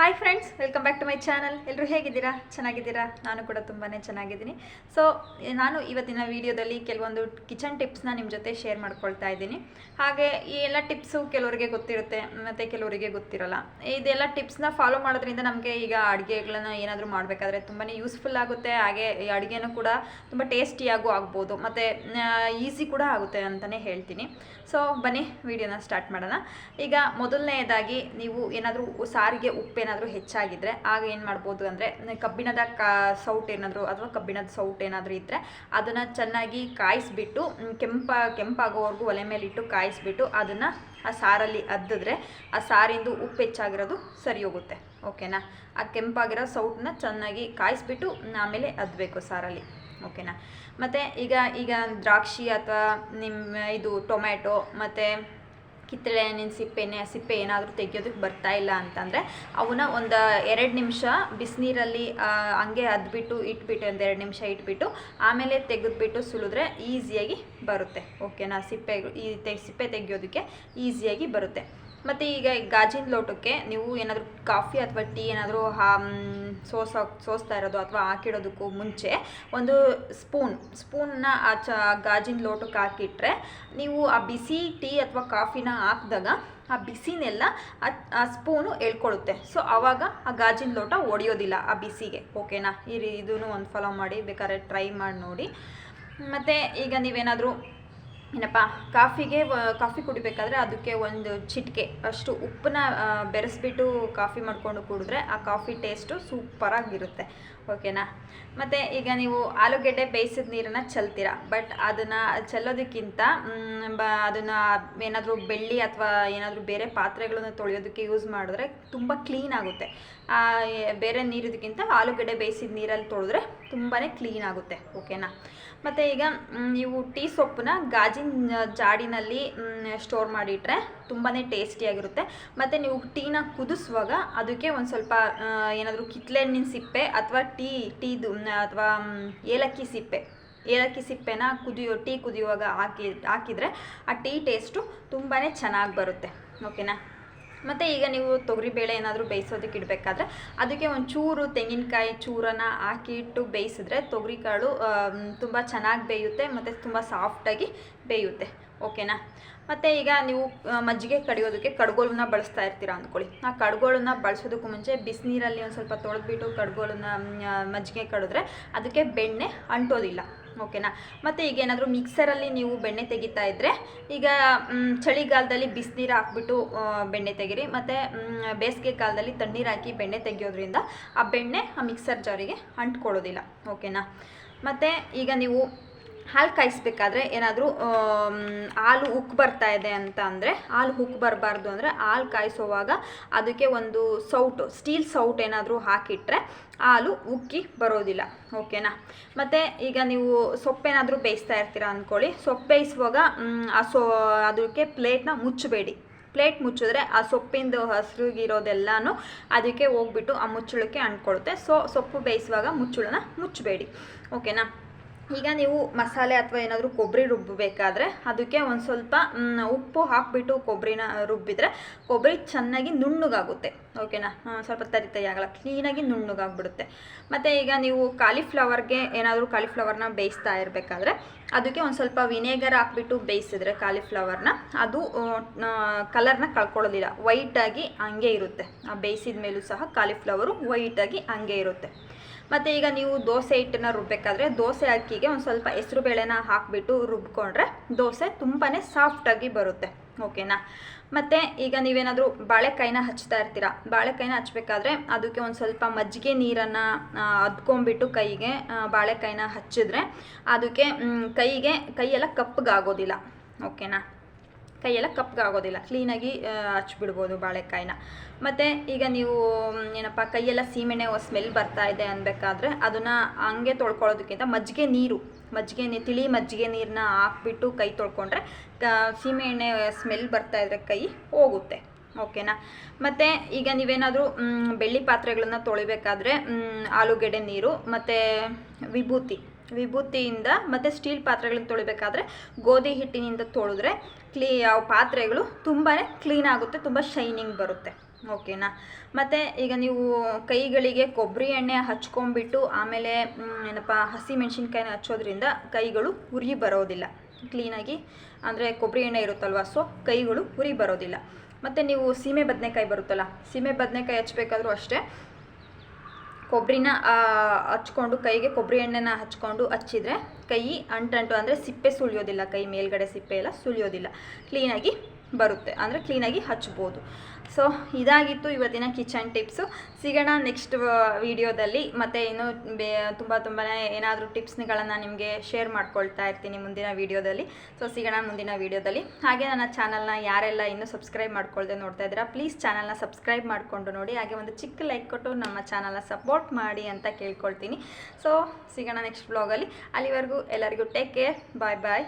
Hi friends welcome back to my channel ಎಲ್ಲರೂ ಹೇಗಿದ್ದೀರಾ? ಚೆನ್ನಾಗಿದ್ದೀರಾ? ನಾನು ಕೂಡ ತುಂಬಾ ಚೆನ್ನಾಗಿದ್ದೀನಿ. ಸೊ ನಾನು ಇವತ್ತಿನ ವಿಡಿಯೋದಲ್ಲಿ ಕೆಲವೊಂದು ಕಿಚನ್ ಟಿಪ್ಸ್ನ ನಿಮ್ಮ ಜೊತೆ ಶೇರ್ ಮಾಡ್ಕೊಳ್ತಾ ಇದ್ದೀನಿ. ಹಾಗೆ ಈ ಎಲ್ಲ ಟಿಪ್ಸು ಕೆಲವರಿಗೆ ಗೊತ್ತಿರುತ್ತೆ, ಮತ್ತು ಕೆಲವರಿಗೆ ಗೊತ್ತಿರಲ್ಲ. ಇದೆಲ್ಲ ಟಿಪ್ಸ್ನ ಫಾಲೋ ಮಾಡೋದ್ರಿಂದ ನಮಗೆ ಈಗ ಅಡುಗೆಗಳನ್ನ ಏನಾದರೂ ಮಾಡಬೇಕಾದ್ರೆ ತುಂಬಾ ಯೂಸ್ಫುಲ್ ಆಗುತ್ತೆ. ಹಾಗೆ ಈ ಅಡುಗೆನೂ ಕೂಡ ತುಂಬ ಟೇಸ್ಟಿಯಾಗೂ ಆಗ್ಬೋದು. ಮತ್ತು ಈಸಿ ಕೂಡ ಆಗುತ್ತೆ ಅಂತಲೇ ಹೇಳ್ತೀನಿ. ಸೊ ಬನ್ನಿ ವಿಡಿಯೋನ ಸ್ಟಾರ್ಟ್ ಮಾಡೋಣ. ಈಗ ಮೊದಲನೆಯದಾಗಿ ನೀವು ಏನಾದರೂ ಸಾರಿಗೆ ಉಪ್ಪೇನಾದರೂ ಹೆಚ್ಚಾಗಿದ್ದರೆ ಆಗ ಏನು ಮಾಡ್ಬೋದು ಅಂದರೆ, ಕಬ್ಬಿಣದ ಕಾ, ಸೌಟ್ ಏನಾದರೂ, ಅಥವಾ ಕಬ್ಬಿಣದ ಸೌಟ್ ಏನಾದರೂ ಇದ್ದರೆ ಅದನ್ನು ಚೆನ್ನಾಗಿ ಕಾಯಿಸ್ಬಿಟ್ಟು ಕೆಂಪ, ಕೆಂಪಾಗೋವರೆಗೂ ಒಲೆ ಮೇಲೆ ಇಟ್ಟು ಕಾಯಿಸ್ಬಿಟ್ಟು ಅದನ್ನು ಆ ಸಾರಲ್ಲಿ ಅದ್ದಿದ್ರೆ ಆ ಸಾರಿಂದು ಉಪ್ಪು ಹೆಚ್ಚಾಗಿರೋದು ಸರಿ ಹೋಗುತ್ತೆ, ಓಕೆನಾ? ಆ ಕೆಂಪಾಗಿರೋ ಸೌಟನ್ನ ಚೆನ್ನಾಗಿ ಕಾಯಿಸ್ಬಿಟ್ಟು ಆಮೇಲೆ ಅದ್ಬೇಕು ಸಾರಲ್ಲಿ, ಓಕೆನಾ? ಮತ್ತು ಈಗ ಈಗ ದ್ರಾಕ್ಷಿ ಅಥವಾ ನಿಮ್ಮ ಇದು ಟೊಮ್ಯಾಟೊ, ಮತ್ತು ಕಿತ್ತಳೆ ಹಣ್ಣಿನ ಸಿಪ್ಪೆನೆ ಸಿಪ್ಪೆ ಏನಾದರೂ ತೆಗಿಯೋದಕ್ಕೆ ಬರ್ತಾ ಇಲ್ಲ ಅಂತಂದರೆ ಅವನ್ನ ಒಂದು ಎರಡು ನಿಮಿಷ ಬಿಸಿನೀರಲ್ಲಿ ಹಂಗೆ ಅದ್ಬಿಟ್ಟು ಇಟ್ಬಿಟ್ಟು ಒಂದು ಎರಡು ನಿಮಿಷ ಇಟ್ಬಿಟ್ಟು ಆಮೇಲೆ ತೆಗೆದ್ಬಿಟ್ಟು ಸುಲಿದ್ರೆ ಈಸಿಯಾಗಿ ಬರುತ್ತೆ. ಓಕೆನಾ? ಸಿಪ್ಪೆ, ಈ ತೆ ಸಿಪ್ಪೆ ತೆಗಿಯೋದಕ್ಕೆ ಈಸಿಯಾಗಿ ಬರುತ್ತೆ. ಮತ್ತು ಈಗ ಗಾಜಿನ ಲೋಟಕ್ಕೆ ನೀವು ಏನಾದರೂ ಕಾಫಿ ಅಥವಾ ಟೀ ಏನಾದರೂ ಸೋಸ, ಸೋಸ್ತಾ ಇರೋದು ಅಥವಾ ಹಾಕಿಡೋದಕ್ಕೂ ಮುಂಚೆ ಒಂದು ಸ್ಪೂನ್ ಸ್ಪೂನ್ನ ಆ ಚ ಗಾಜಿನ ಲೋಟಕ್ಕೆ ಹಾಕಿಟ್ರೆ ನೀವು ಆ ಬಿಸಿ ಟೀ ಅಥವಾ ಕಾಫಿನ ಹಾಕಿದಾಗ ಆ ಬಿಸಿನೆಲ್ಲ ಆ ಸ್ಪೂನು ಎಳ್ಕೊಳ್ಳುತ್ತೆ ಸೊ, ಆವಾಗ ಆ ಗಾಜಿನ ಲೋಟ ಒಡೆಯೋದಿಲ್ಲ ಆ ಬಿಸಿಗೆ. ಓಕೆನಾ? ಈ ಇದೂ ಒಂದು ಫಾಲೋ ಮಾಡಿ, ಬೇಕಾದ್ರೆ ಟ್ರೈ ಮಾಡಿ ನೋಡಿ. ಮತ್ತು ಈಗ ನೀವೇನಾದರೂ ಏನಪ್ಪ, ಕಾಫಿಗೆ ಕಾಫಿ ಕುಡಿಬೇಕಾದ್ರೆ ಅದಕ್ಕೆ ಒಂದು ಚಿಟಿಕೆ. ಅಷ್ಟು ಉಪ್ಪನ್ನ ಬೆರೆಸ್ಬಿಟ್ಟು ಕಾಫಿ ಮಾಡಿಕೊಂಡು ಕುಡಿದ್ರೆ ಆ ಕಾಫಿ ಟೇಸ್ಟು ಸೂಪರಾಗಿರುತ್ತೆ. ಓಕೆನಾ? ಮತ್ತು ಈಗ ನೀವು ಆಲೂಗೆಡ್ಡೆ ಬೇಯಿಸಿದ ನೀರನ್ನು ಚೆಲ್ತೀರಾ? ಬಟ್ ಅದನ್ನು ಚೆಲ್ಲೋದಕ್ಕಿಂತ ಬ, ಅದನ್ನು ಏನಾದರೂ ಬೆಳ್ಳಿ ಅಥವಾ ಏನಾದರೂ ಬೇರೆ ಪಾತ್ರೆಗಳನ್ನು ತೊಳೆಯೋದಕ್ಕೆ ಯೂಸ್ ಮಾಡಿದ್ರೆ ತುಂಬ ಕ್ಲೀನ್ ಆಗುತ್ತೆ. ಬೇರೆ ನೀರಿದಕ್ಕಿಂತ ಆಲೂಗಡ್ಡೆ ಬೇಯಿಸಿದ ನೀರಲ್ಲಿ ತೊಳೆದ್ರೆ ತುಂಬಾ ಕ್ಲೀನ್ ಆಗುತ್ತೆ. ಓಕೆನಾ? ಮತ್ತು ಈಗ ನೀವು ಟೀ ಸೊಪ್ಪನ್ನ ಗಾಜಿನ ಜಾಡಿನಲ್ಲಿ ಸ್ಟೋರ್ ಮಾಡಿಟ್ರೆ ತುಂಬಾ ಟೇಸ್ಟಿಯಾಗಿರುತ್ತೆ. ಮತ್ತು ನೀವು ಟೀನ ಕುದಿಸುವಾಗ ಅದಕ್ಕೆ ಒಂದು ಸ್ವಲ್ಪ ಏನಾದರೂ ಕಿತ್ಲೆ ಹಣ್ಣಿನ ಸಿಪ್ಪೆ ಅಥವಾ ಟೀ, ಟೀದು ಅಥವಾ ಏಲಕ್ಕಿ ಸಿಪ್ಪೆ. ಏಲಕ್ಕಿ ಸಿಪ್ಪೆನ ಕುದಿಯೋ, ಟೀ ಕುದಿಯುವಾಗ ಹಾಕಿ, ಹಾಕಿದರೆ ಆ ಟೀ ಟೇಸ್ಟು ತುಂಬಾ ಚೆನ್ನಾಗಿ ಬರುತ್ತೆ. ಓಕೆನಾ? ಮತ್ತು ಈಗ ನೀವು ತೊಗರಿಬೇಳೆ ಏನಾದರೂ ಬೇಯಿಸೋದಕ್ಕೆ ಇಡಬೇಕಾದ್ರೆ ಅದಕ್ಕೆ ಒಂದು ಚೂರು ತೆಂಗಿನಕಾಯಿ ಚೂರನ್ನು ಹಾಕಿ ಇಟ್ಟು ಬೇಯಿಸಿದ್ರೆ ತೊಗರಿಕಾಳು ತುಂಬ ಚೆನ್ನಾಗಿ ಬೇಯುತ್ತೆ ಮತ್ತು ತುಂಬ ಸಾಫ್ಟಾಗಿ ಬೇಯುತ್ತೆ. ಓಕೆನಾ ಮತ್ತು ಈಗ ನೀವು ಮಜ್ಜಿಗೆ ಕಡಿಯೋದಕ್ಕೆ ಕಡ್ಗೋಲನ್ನ ಬಳಸ್ತಾ ಇರ್ತೀರ ಅಂದ್ಕೊಳ್ಳಿ. ಆ ಕಡ್ಗೋಳನ್ನ ಬಳಸೋದಕ್ಕೂ ಮುಂಚೆ ಬಿಸಿನೀರಲ್ಲಿ ಒಂದು ಸ್ವಲ್ಪ ತೊಳೆದ್ಬಿಟ್ಟು ಕಡ್ಗೋಲನ್ನ ಮಜ್ಜಿಗೆ ಕಡಿದ್ರೆ ಅದಕ್ಕೆ ಬೆಣ್ಣೆ ಅಂಟೋದಿಲ್ಲ. ಓಕೆನಾ? ಮತ್ತು ಈಗ ಏನಾದರೂ ಮಿಕ್ಸರಲ್ಲಿ ನೀವು ಬೆಣ್ಣೆ ತೆಗಿತಾ ಇದ್ದರೆ ಈಗ ಚಳಿಗಾಲದಲ್ಲಿ ಬಿಸಿನೀರು ಹಾಕ್ಬಿಟ್ಟು ಬೆಣ್ಣೆ ತೆಗೀರಿ. ಮತ್ತು ಬೇಸಿಗೆ ಕಾಲದಲ್ಲಿ ತಣ್ಣೀರು ಹಾಕಿ ಬೆಣ್ಣೆ ತೆಗಿಯೋದ್ರಿಂದ ಆ ಬೆಣ್ಣೆ ಆ ಮಿಕ್ಸರ್ ಜಾರಿಗೆ ಅಂಟ್ಕೊಳ್ಳೋದಿಲ್ಲ. ಓಕೆನಾ? ಮತ್ತು ಈಗ ನೀವು ಹಾಲು ಕಾಯಿಸ್ಬೇಕಾದ್ರೆ ಏನಾದರೂ ಹಾಲು ಉಕ್ಕು ಬರ್ತಾ ಇದೆ ಅಂತ ಅಂದರೆ, ಹಾಲು ಉಕ್ಕು ಬರಬಾರ್ದು ಅಂದರೆ ಹಾಲು ಕಾಯಿಸೋವಾಗ ಅದಕ್ಕೆ ಒಂದು ಸೌಟು, ಸ್ಟೀಲ್ ಸೌಟ್ ಏನಾದರೂ ಹಾಕಿಟ್ರೆ ಹಾಲು ಉಕ್ಕಿ ಬರೋದಿಲ್ಲ, ಓಕೆನಾ? ಮತ್ತು ಈಗ ನೀವು ಸೊಪ್ಪೇನಾದರೂ ಬೇಯಿಸ್ತಾ ಇರ್ತೀರಾ ಅಂದ್ಕೊಳ್ಳಿ ಸೊಪ್ಪು ಬೇಯಿಸುವಾಗ ಆ ಸೊ, ಅದಕ್ಕೆ ಪ್ಲೇಟ್ನ ಮುಚ್ಚಬೇಡಿ. ಪ್ಲೇಟ್ ಮುಚ್ಚಿದ್ರೆ ಆ ಸೊಪ್ಪಿಂದು ಹಸಿರುಗಿರೋದೆಲ್ಲನೂ ಅದಕ್ಕೆ ಹೋಗ್ಬಿಟ್ಟು ಆ ಮುಚ್ಚಳಕ್ಕೆ ಅಂಟ್ಕೊಳ್ಳುತ್ತೆ ಸೊ, ಸೊಪ್ಪು ಬೇಯಿಸುವಾಗ ಮುಚ್ಚಳನ ಮುಚ್ಚಬೇಡಿ, ಓಕೆನಾ? ಈಗ ನೀವು ಮಸಾಲೆ ಅಥವಾ ಏನಾದರೂ ಕೊಬ್ಬರಿ ರುಬ್ಬಬೇಕಾದ್ರೆ ಅದಕ್ಕೆ ಒಂದು ಸ್ವಲ್ಪ ಉಪ್ಪು ಹಾಕಿಬಿಟ್ಟು ಕೊಬ್ಬರಿನ ರುಬ್ಬಿದ್ರೆ ಕೊಬ್ಬರಿ ಚೆನ್ನಾಗಿ ನುಣ್ಣಗಾಗುತ್ತೆ. ಓಕೆನಾ? ಸ್ವಲ್ಪ ತರಿ ತರಿ ಆಗಲ್ಲ, ಕ್ಲೀನಾಗಿ ನುಣ್ಣಗಾಗ್ಬಿಡುತ್ತೆ. ಮತ್ತು ಈಗ ನೀವು ಕಾಲಿಫ್ಲವರ್ಗೆ ಏನಾದರೂ ಕಾಲಿಫ್ಲವರ್ನ ಬೇಯಿಸ್ತಾ ಇರಬೇಕಾದ್ರೆ ಅದಕ್ಕೆ ಒಂದು ಸ್ವಲ್ಪ ವಿನೇಗರ್ ಹಾಕ್ಬಿಟ್ಟು ಬೇಯಿಸಿದ್ರೆ ಕಾಲಿಫ್ಲವರ್ನ, ಅದು ಕಲರ್ನ ಕಳ್ಕೊಳ್ಳೋದಿಲ್ಲ. ವೈಟಾಗಿ ಹಂಗೆ ಇರುತ್ತೆ. ಆ ಬೇಯಿಸಿದ ಮೇಲೂ ಸಹ ಕಾಲಿಫ್ಲವರು ವೈಟಾಗಿ ಹಂಗೆ ಇರುತ್ತೆ. ಮತ್ತು ಈಗ ನೀವು ದೋಸೆ ಹಿಟ್ಟನ್ನ ರುಬ್ಬಬೇಕಾದ್ರೆ ದೋಸೆ ಅಕ್ಕಿಗೆ ಒಂದು ಸ್ವಲ್ಪ ಹೆಸರು ಬೇಳೆನ ಹಾಕಿಬಿಟ್ಟು ರುಬ್ಕೊಂಡ್ರೆ ದೋಸೆ ತುಂಬಾ ಸಾಫ್ಟಾಗಿ ಬರುತ್ತೆ ಓಕೆನಾ ಮತ್ತು ಈಗ ನೀವೇನಾದರೂ ಬಾಳೆಕಾಯಿನ ಹಚ್ತಾ ಇರ್ತೀರಾ? ಬಾಳೆಕಾಯಿನ ಹಚ್ಬೇಕಾದ್ರೆ ಅದಕ್ಕೆ ಒಂದು ಸ್ವಲ್ಪ ಮಜ್ಜಿಗೆ ನೀರನ್ನು ಅದ್ಕೊಂಡ್ಬಿಟ್ಟು ಕೈಗೆ ಬಾಳೆಕಾಯಿನ ಹಚ್ಚಿದ್ರೆ ಅದಕ್ಕೆ ಕೈಗೆ ಕೈಯೆಲ್ಲ ಕಪ್ಪಗಾಗೋದಿಲ್ಲ ಓಕೆನಾ ಕೈಯೆಲ್ಲ ಕಪ್ಪಗಾಗೋದಿಲ್ಲ ಕ್ಲೀನಾಗಿ ಹಚ್ಬಿಡ್ಬೋದು ಬಾಳೆಕಾಯಿನ. ಮತ್ತು ಈಗ ನೀವು ಏನಪ್ಪ, ಕೈಯೆಲ್ಲ ಸೀಮೆಣ್ಣೆ ಸ್ಮೆಲ್ ಬರ್ತಾ ಇದೆ ಅನ್ಬೇಕಾದ್ರೆ ಅದನ್ನು ಹಂಗೆ ತೊಳ್ಕೊಳ್ಳೋದಕ್ಕಿಂತ ಮಜ್ಜಿಗೆ ನೀರು ಮಜ್ಜಿಗೆ ನೀರು ತಿಳಿ ಮಜ್ಜಿಗೆ ನೀರನ್ನ ಹಾಕ್ಬಿಟ್ಟು ಕೈ ತೊಳ್ಕೊಂಡ್ರೆ ಸೀಮೆಎಣ್ಣೆ ಸ್ಮೆಲ್ ಬರ್ತಾ ಇದ್ರೆ ಕೈ ಹೋಗುತ್ತೆ. ಓಕೆನಾ? ಮತ್ತು ಈಗ ನೀವೇನಾದರೂ ಬೆಳ್ಳಿ ಪಾತ್ರೆಗಳನ್ನ ತೊಳಿಬೇಕಾದ್ರೆ ಆಲೂಗೆಡ್ಡೆ ನೀರು, ಮತ್ತು ವಿಭೂತಿ. ವಿಭೂತಿಯಿಂದ ಮತ್ತು ಸ್ಟೀಲ್ ಪಾತ್ರೆಗಳನ್ನು ತೊಳಿಬೇಕಾದ್ರೆ ಗೋಧಿ ಹಿಟ್ಟಿನಿಂದ ತೊಳೆದ್ರೆ ಕ್ಲೀ ಪಾತ್ರೆಗಳು ತುಂಬಾ ಕ್ಲೀನ್ ಆಗುತ್ತೆ, ತುಂಬ ಶೈನಿಂಗ್ ಬರುತ್ತೆ. ಓಕೆನಾ ಮತ್ತು ಈಗ ನೀವು ಕೈಗಳಿಗೆ ಕೊಬ್ಬರಿ ಎಣ್ಣೆ ಹಚ್ಕೊಂಡ್ಬಿಟ್ಟು ಆಮೇಲೆ ಏನಪ್ಪ, ಹಸಿ ಮೆಣಸಿನ್ಕಾಯಿನ ಹಚ್ಚೋದ್ರಿಂದ ಕೈಗಳು ಉರಿ ಬರೋದಿಲ್ಲ. ಕ್ಲೀನಾಗಿ ಅಂದರೆ ಕೊಬ್ಬರಿ ಎಣ್ಣೆ ಇರುತ್ತಲ್ವ ಸೊ ಕೈಗಳು ಉರಿ ಬರೋದಿಲ್ಲ. ಮತ್ತು ನೀವು ಸೀಮೆ ಬದನೆಕಾಯಿ ಬರುತ್ತಲ್ಲ, ಸೀಮೆ ಬದನೆಕಾಯಿ ಹಚ್ಬೇಕಾದ್ರೂ ಅಷ್ಟೇ ಕೊಬ್ಬರಿನ ಹಚ್ಕೊಂಡು, ಕೈಗೆ ಕೊಬ್ಬರಿ ಎಣ್ಣೆನ ಹಚ್ಕೊಂಡು ಹಚ್ಚಿದ್ರೆ ಕೈ ಅಂಟಂಟು ಅಂದರೆ ಸಿಪ್ಪೆ ಸುಳಿಯೋದಿಲ್ಲ ಕೈ ಮೇಲ್ಗಡೆ ಸಿಪ್ಪೆ ಎಲ್ಲ ಸುಳಿಯೋದಿಲ್ಲ ಕ್ಲೀನಾಗಿ ಬರುತ್ತೆ. ಅಂದರೆ ಕ್ಲೀನಾಗಿ ಹಚ್ಬೋದು. ಸೊ ಇದಾಗಿತ್ತು ಇವತ್ತಿನ ಕಿಚನ್ ಟಿಪ್ಸು ಸಿಗೋಣ ನೆಕ್ಸ್ಟ್ ವಿಡಿಯೋದಲ್ಲಿ ಮತ್ತು ಇನ್ನೂ ಬೇ, ತುಂಬ ತುಂಬಾ ಏನಾದರೂ ಟಿಪ್ಸ್ಗಳನ್ನು ನಿಮಗೆ ಶೇರ್ ಮಾಡ್ಕೊಳ್ತಾ ಇರ್ತೀನಿ ಮುಂದಿನ ವೀಡಿಯೋದಲ್ಲಿ ಸೊ ಸಿಗೋಣ ಮುಂದಿನ ವೀಡಿಯೋದಲ್ಲಿ ಹಾಗೆ ನನ್ನ ಚಾನಲ್ನ ಯಾರೆಲ್ಲ ಇನ್ನೂ ಸಬ್ಸ್ಕ್ರೈಬ್ ಮಾಡ್ಕೊಳ್ದೆ ನೋಡ್ತಾ ಇದ್ದೀರಾ ಪ್ಲೀಸ್ ಚಾನಲ್ನ ಸಬ್ಸ್ಕ್ರೈಬ್ ಮಾಡಿಕೊಂಡು ನೋಡಿ. ಹಾಗೆ ಒಂದು ಚಿಕ್ಕ ಲೈಕ್ ಕೊಟ್ಟು ನಮ್ಮ ಚಾನಲ್ನ ಸಪೋರ್ಟ್ ಮಾಡಿ ಅಂತ ಕೇಳ್ಕೊಳ್ತೀನಿ. ಸೊ ಸಿಗೋಣ ನೆಕ್ಸ್ಟ್ ಬ್ಲಾಗಲ್ಲಿ ಅಲ್ಲಿವರೆಗೂ ಎಲ್ಲರಿಗೂ ಟೇಕ್ ಕೇರ್ ಬಾಯ್ ಬಾಯ್